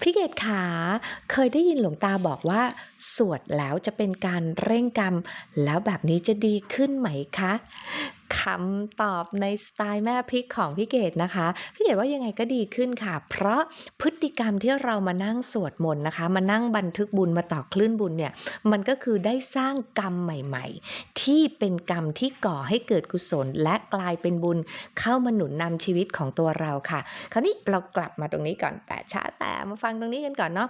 พี่เกดขาเคยได้ยินหลวงตาบอกว่า สวดแล้วจะเป็นการเร่งกรรม แล้วแบบนี้จะดีขึ้นไหมคะคำตอบในสไตล์แม่พริกของพี่เกดนะคะ พี่เกดว่ายังไงก็ดีขึ้นค่ะ เพราะพฤติกรรมที่เรามานั่งสวดมนต์นะคะ มานั่งบันทึกบุญมาต่อคลื่นบุญเนี่ย มันก็คือได้สร้างกรรมใหม่ ๆ ที่เป็นกรรมที่ก่อให้เกิดกุศล และกลายเป็นบุญเข้ามาหนุนนำชีวิตของตัวเราค่ะ คราวนี้เรากลับมาตรงนี้ก่อนแต่ช้าแต่มาฟังตรงนี้กันก่อนเนาะ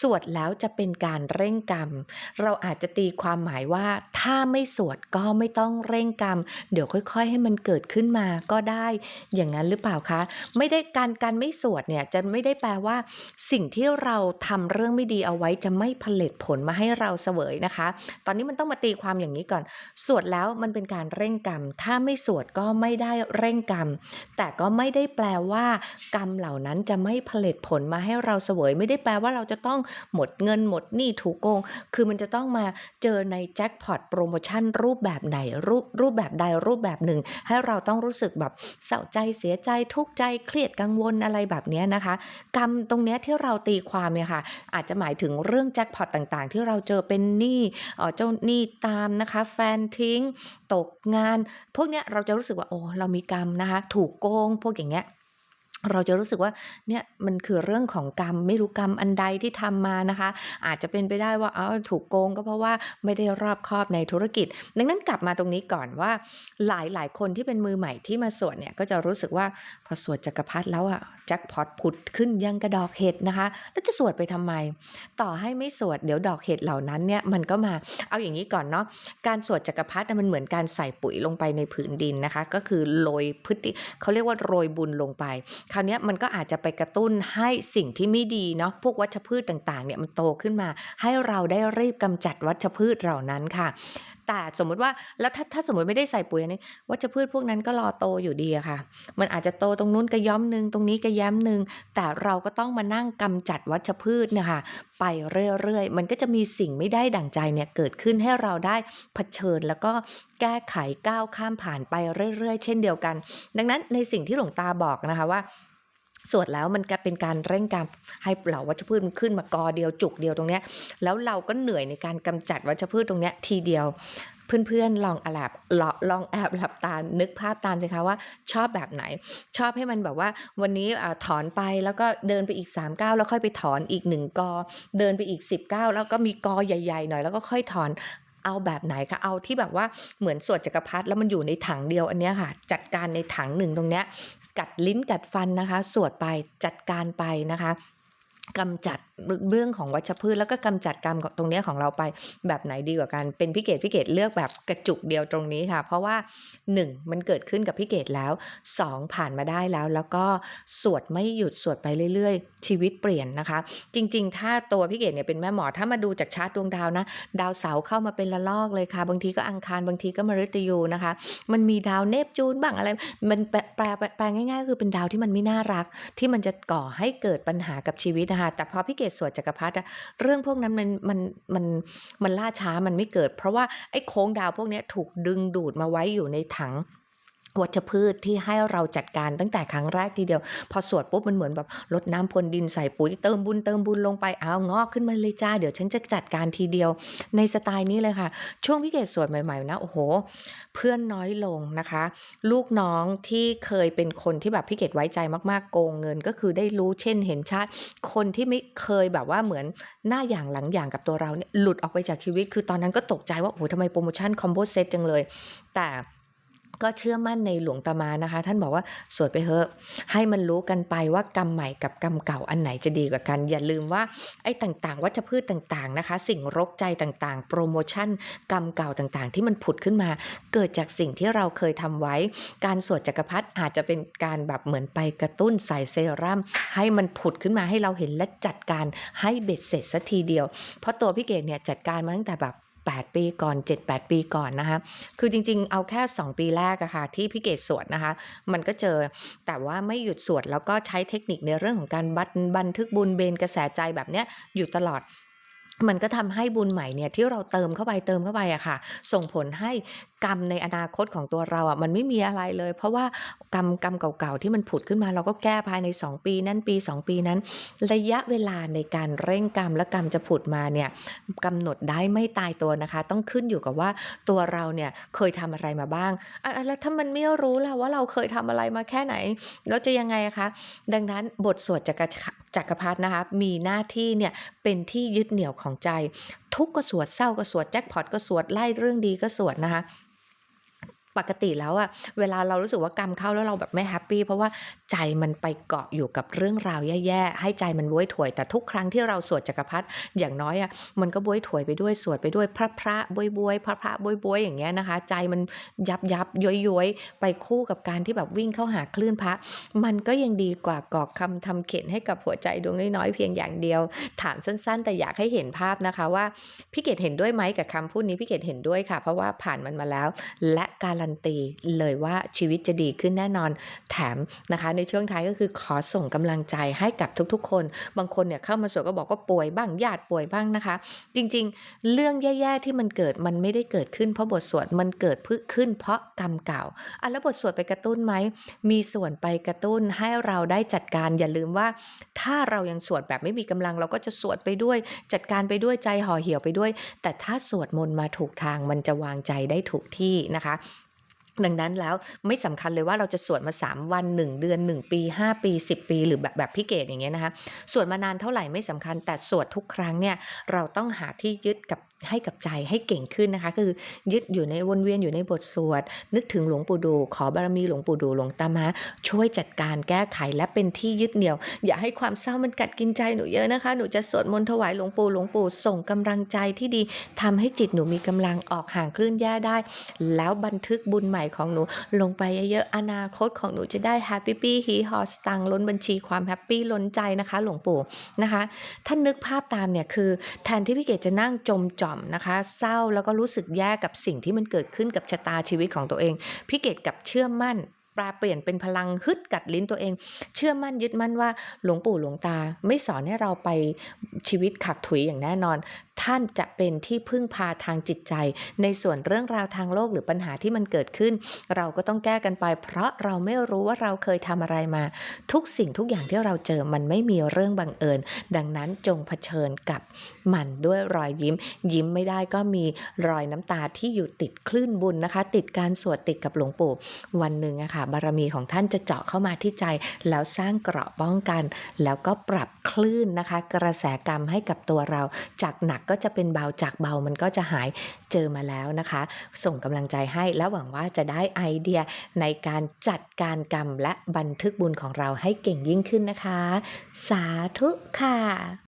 สวดแล้วจะเป็นการเร่งกรรม เราอาจจะตีความหมายว่าถ้าไม่สวดก็ไม่ต้องเร่งกรรม เดี๋ยวค่อย ๆ ให้มันเกิดขึ้นมาก็ได้อย่างนั้นหรือเปล่าคะ ไม่ได้การการไม่สวดเนี่ยจะไม่ได้แปลว่า สิ่งที่เราทำเรื่องไม่ดีเอาไว้จะไม่ผลิตผลมาให้เราเสวยนะคะ ตอนนี้มันต้องมาตีความอย่างนี้ก่อน สวดแล้วมันเป็นการเร่งกรรม ถ้าไม่สวดก็ไม่ได้เร่งกรรม แต่ก็ไม่ได้แปลว่า กรรมเหล่านั้นจะไม่ผลิตผลมาให้เราเสวย ไม่ได้แปลว่าเราจะต้องหมดเงินหมดหนี้ถูกโกง คือมันจะต้องมาเจอในแจ็คพอตโปรโมชั่นรูปแบบไหนรูปรูปแบบใดรูปแบบหนึ่ง ให้เราต้องรู้สึกแบบเศร้าใจเสียใจทุกข์ใจเครียดกังวลอะไรแบบนี้นะคะ กรรมตรงเนี้ยที่เราตีความเนี่ยค่ะ อาจจะหมายถึงเรื่องแจ็คพอตต่างๆ ที่เราเจอเป็นหนี้เอ่อเจ้าหนี้ตามนะคะ แฟนทิ้ง ตกงาน พวกเนี้ยเราจะรู้สึกว่าโอ้เรามีกรรมนะคะ ถูกโกงพวกอย่างเงี้ย เราจะรู้สึกว่าเนี่ยมันคือเรื่องของกรรมไม่รู้กรรมอันใดที่ทำมานะคะ อาจจะเป็นไปได้ว่าเอาถูกโกงก็เพราะว่าไม่ได้รอบคอบในธุรกิจ ดังนั้นกลับมาตรงนี้ก่อนว่าหลายหลายคนที่เป็นมือใหม่ที่มาสวดเนี่ยก็จะรู้สึกว่าพอสวดจักรพรรดิแล้วอะแจ็คพอตผุดขึ้นยังกระดอกเห็ดนะคะ แล้วจะสวดไปทำไม ต่อให้ไม่สวดเดี๋ยวดอกเห็ดเหล่านั้นเนี่ยมันก็มาเอาอย่างนี้ก่อนเนาะการสวดจักรพรรดิมันเหมือนการใส่ปุ๋ยลงไปในผืนดินนะคะ ก็คือโรยพฤติเขาเรียกว่าโรยบุญลงไปคราวนี้มันก็อาจจะไปกระตุ้นให้สิ่งที่ไม่ดีเนาะพวกวัชพืชต่างๆเนี่ยมันโตขึ้นมา ให้เราได้รีบกำจัดวัชพืชเหล่านั้นค่ะ แต่สมมุติว่าแล้วถ้าถ้าสมมติไม่ได้ใส่ปุ๋ยอันนี้วัชพืชพวกนั้นก็รอโตอยู่ดีอะค่ะ มันอาจจะโตตรงนู้นกระย้อมหนึ่งตรงนี้กระย้มหนึ่งแต่เราก็ต้องมานั่งกำจัดวัชพืชนี่ยค่ะไปเรื่อยๆ มันก็จะมีสิ่งไม่ได้ดั่งใจเนี่ยเกิดขึ้นให้เราได้เผชิญแล้วก็แก้ไขก้าวข้ามผ่านไปเรื่อยๆ เช่นเดียวกัน ดังนั้นในสิ่งที่หลวงตาบอกนะคะว่า สวดแล้วมันก็เป็นการเร่งการให้เหล่าวัชพืชมันขึ้นมากอเดียวจุกเดียวตรงเนี้ยแล้วเราก็เหนื่อยในการกำจัดวัชพืชตรงเนี้ยทีเดียว เพื่อนๆลองแอบลองลองแอบหลับตานึกภาพตามสิคะว่าชอบแบบไหน ชอบให้มันแบบว่า วันนี้ถอนไปแล้วก็เดินไปอีก3ก้าวแล้วค่อยไปถอนอีก1กอเดินไปอีก10ก้าวแล้วก็มีกอใหญ่ ๆ หน่อยแล้วก็ค่อยถอน เอาแบบไหนคะเอาที่แบบว่าเหมือนสวดจักรพรรดิแล้วมันอยู่ในถังเดียวอันนี้ค่ะ จัดการในถังหนึ่งตรงเนี้ยกัดลิ้นกัดฟันนะคะ สวดไปจัดการไปนะคะกำจัด เรื่องของวัชพืชแล้วก็กำจัดกรรมตรงนี้ของเราไปแบบไหนดีกว่ากัน เป็นพี่เกดพี่เกดเลือกแบบกระจุกเดียวตรงนี้ค่ะ เพราะว่า 1 มันเกิดขึ้นกับพี่เกดแล้ว 2 ผ่านมาได้แล้ว แล้วก็สวดไม่หยุดสวดไปเรื่อยๆ ชีวิตเปลี่ยนนะคะ จริง ๆ ถ้าตัวพี่เกดเนี่ยเป็นแม่หมอถ้ามาดูจากชาร์ตดวงดาวนะ ดาวเสาเข้ามาเป็นละลอกเลยค่ะ บางทีก็อังคารบางทีก็มฤตยูนะคะ มันมีดาวเนปจูนบ้างอะไร มันแปลแปลแปลง่าย ๆ คือเป็นดาวที่มันไม่น่ารัก ที่มันจะก่อให้เกิดปัญหากับชีวิตนะคะแต่พอพี่เกดสวดจักรพรรดิเรื่องพวกนั้นมันมันมันมันล่าช้ามันไม่เกิด เพราะว่าไอ้โค้งดาวพวกนี้ถูกดึงดูดมาไว้อยู่ในถัง วัชพืชที่ให้เราจัดการตั้งแต่ครั้งแรกทีเดียว พอสวดปุ๊บมันเหมือนแบบลดน้ำพรนดินใส่ปุ๋ยเติมบุญเติมบุญลงไปเอางอกขึ้นมาเลยจ้า เดี๋ยวฉันจะจัดการทีเดียว ในสไตล์นี้เลยค่ะ ช่วงพี่เกดสวดใหม่ๆนะโอ้โห เพื่อนน้อยลงนะคะ ลูกน้องที่เคยเป็นคนที่แบบพี่เกดไว้ใจมากๆโกงเงิน ก็คือได้รู้เช่นเห็นชัดคนที่ไม่เคยแบบว่าเหมือนหน้าอย่างหลังอย่างกับตัวเราเนี่ยหลุดออกไปจากชีวิต คือตอนนั้นก็ตกใจว่าโอ้โหทำไมโปรโมชั่นคอมโบเซตจังเลย แต่ ก็เชื่อมั่นในหลวงตามานะคะ ท่านบอกว่าสวดไปเถอะให้มันรู้กันไปว่ากรรมใหม่กับกรรมเก่าอันไหนจะดีกว่ากัน อย่าลืมว่าไอ้ต่างๆวัชพืชต่างๆนะคะ สิ่งรกใจต่างๆ โปรโมชั่น กรรมเก่าต่างๆ ที่มันผุดขึ้นมา เกิดจากสิ่งที่เราเคยทำไว้ การสวดจักรพรรดิอาจจะเป็นการแบบเหมือนไปกระตุ้นใส่เซรั่มให้มันผุดขึ้นมาให้เราเห็นและจัดการให้เบ็ดเสร็จสักทีเดียว เพราะตัวพี่เกดเนี่ยจัดการมาตั้งแต่แบบ 8 ปีก่อน 7-8 ปีก่อนนะคะคือจริงๆ เอาแค่ 2 ปีแรกอะค่ะที่พี่เกดสวดนะคะ มันก็เจอแต่ว่าไม่หยุดสวดแล้วก็ใช้เทคนิคในเรื่องของการบันบันทึกบุญเบนกระแสใจแบบเนี้ยอยู่ตลอดมันก็ทำให้บุญใหม่เนี่ยที่เราเติมเข้าไปเติมเข้าไปอะค่ะ ส่งผลให้ กรรมในอนาคตของตัวเราอะมันไม่มีอะไรเลย เพราะว่ากรรมกรรมเก่าๆที่มันผุดขึ้นมา เราก็แก้ภายใน 2 ปีนั้นปี 2 ปีนั้น ระยะเวลาในการเร่งกรรมและกรรมจะผุดมาเนี่ยกำหนดได้ไม่ตายตัวนะคะ ต้องขึ้นอยู่กับว่าตัวเราเนี่ยเคยทำอะไรมาบ้างอะอะแล้วถ้ามันไม่รู้ล่ะว่าเราเคยทำอะไรมาแค่ไหนแล้วจะยังไงคะ ดังนั้นบทสวดจักรจักรพรรดินะคะมีหน้าที่เนี่ยเป็นที่ยึดเหนี่ยวของใจ ทุกข์ก็สวดเศร้าก็สวดแจ็คพอตก็สวดไล่เรื่องดีก็สวดนะคะ ปกติแล้วอะเวลาเรารู้สึกว่ากรรมเข้าแล้วเราแบบไม่แฮปปี้เพราะว่าใจมันไปเกาะอยู่กับเรื่องราวแย่ๆ ให้ใจมันบ๊วยถวย แต่ทุกครั้งที่เราสวดจักรพรรดิอย่างน้อยอะมันก็บ๊วยถวยไปด้วยสวดไปด้วยพระพระบ๊วยบ๊วยพระพระบ๊วยบ๊วยอย่างเงี้ยนะคะ ใจมันยับยับย้อยย้อยไปคู่กับการที่แบบวิ่งเข้าหาคลื่นพระ มันก็ยังดีกว่ากรอกคำทำเข็นให้กับหัวใจดวงน้อยๆเพียงอย่างเดียว ถามสั้น ๆ แต่อยากให้เห็นภาพนะคะว่าพี่เกดเห็นด้วยไหมกับคำพูดนี้พี่เกดเห็นด้วยค่ะ เพราะว่าผ่านมันมาแล้ว และการนตีเลยว่าชีวิตจะดีขึ้นแน่นอน แถมนะคะ ในช่วงท้ายก็คือขอส่งกำลังใจให้กับทุกๆ คน บางคนเนี่ยเข้ามาสวดก็บอกว่าป่วยบ้างญาติป่วยบ้างนะคะ จริงๆ เรื่องแย่ๆที่มันเกิดมันไม่ได้เกิดขึ้นเพราะบทสวดมันเกิดพึ่ขึ้น เพราะกรรมเก่าอะแล้วบทสวดไปกระตุ้นไหมมีส่วนไปกระตุ้นให้เราได้จัดการอย่าลืมว่า ถ้าเรายังสวดแบบไม่มีกำลังเราก็จะสวดไปด้วย จัดการไปด้วยใจห่อเหี่ยวไปด้วย แต่ถ้าสวดมนต์มาถูกทางมันจะวางใจได้ถูกที่นะคะ ดังนั้นแล้วไม่สำคัญเลยว่าเราจะสวดมา 3 วัน 1 เดือน 1 ปี 5 ปี 10 ปี หรือแบบแบบพิเกตอย่างเงี้ยนะคะสวดมานานเท่าไหร่ไม่สำคัญแต่สวดทุกครั้งเนี่ยเราต้องหาที่ยึดกับ ให้กับใจให้เก่งขึ้นนะคะ คือยึดอยู่ในวนเวียนอยู่ในบทสวด นึกถึงหลวงปู่ดู ขอบารมีหลวงปู่ดูหลวงตามาช่วยจัดการแก้ไขและเป็นที่ยึดเหนี่ยว อย่าให้ความเศร้ามันกัดกินใจหนูเยอะนะคะ หนูจะสวดมนต์ถวายหลวงปู่หลวงปู่ส่งกำลังใจที่ดีทำให้จิตหนูมีกำลังออกห่างคลื่นแย่ได้ แล้วบันทึกบุญใหม่ของหนูลงไปเยอะๆอนาคตของหนูจะได้แฮปปี้ปี้ฮีฮอสตังล้นบัญชีความแฮปปี้ล้นใจนะคะ หลวงปู่นะคะถ้านึกภาพตามเนี่ยคือ แทนที่พี่เกดจะนั่งจมจ่อมนะคะ เศร้าแล้วก็รู้สึกแย่กับสิ่งที่มันเกิดขึ้นกับชะตาชีวิตของตัวเองพี่เกดกับเชื่อมั่น ปลเปลี่ยนเป็นพลังฮึดกัดลิ้นตัวเอง เชื่อมั่นยึดมั่นว่าหลวงปู่หลวงตาไม่สอนให้เราไปชีวิตขับถุยอย่างแน่นอน ท่านจะเป็นที่พึ่งพาทางจิตใจ ในส่วนเรื่องราวทางโลกหรือปัญหาที่มันเกิดขึ้น เราก็ต้องแก้กันไป เพราะเราไม่รู้ว่าเราเคยทำอะไรมา ทุกสิ่งทุกอย่างที่เราเจอมันไม่มีเรื่องบังเอิญ ดังนั้นจงเผชิญกับมันด้วยรอยยิ้ม ยิ้มไม่ได้ก็มีรอยน้ำตาที่อยู่ติดคลื่นบุญนะคะ ติดการสวดติดกับหลวงปู่วันหนึ่งอะคะบารมีของท่านจะเจาะเข้ามาที่ใจ แล้วสร้างเกราะป้องกัน แล้วก็ปรับคลื่นนะคะ กระแสกรรมให้กับตัวเรา จากหนักก็จะเป็นเบาจากเบามันก็จะหายเจอมาแล้วนะคะ ส่งกำลังใจให้แล้วหวังว่าจะได้ไอเดียในการจัดการกรรมและบันทึกบุญของเราให้เก่งยิ่งขึ้นนะคะ สาธุค่ะ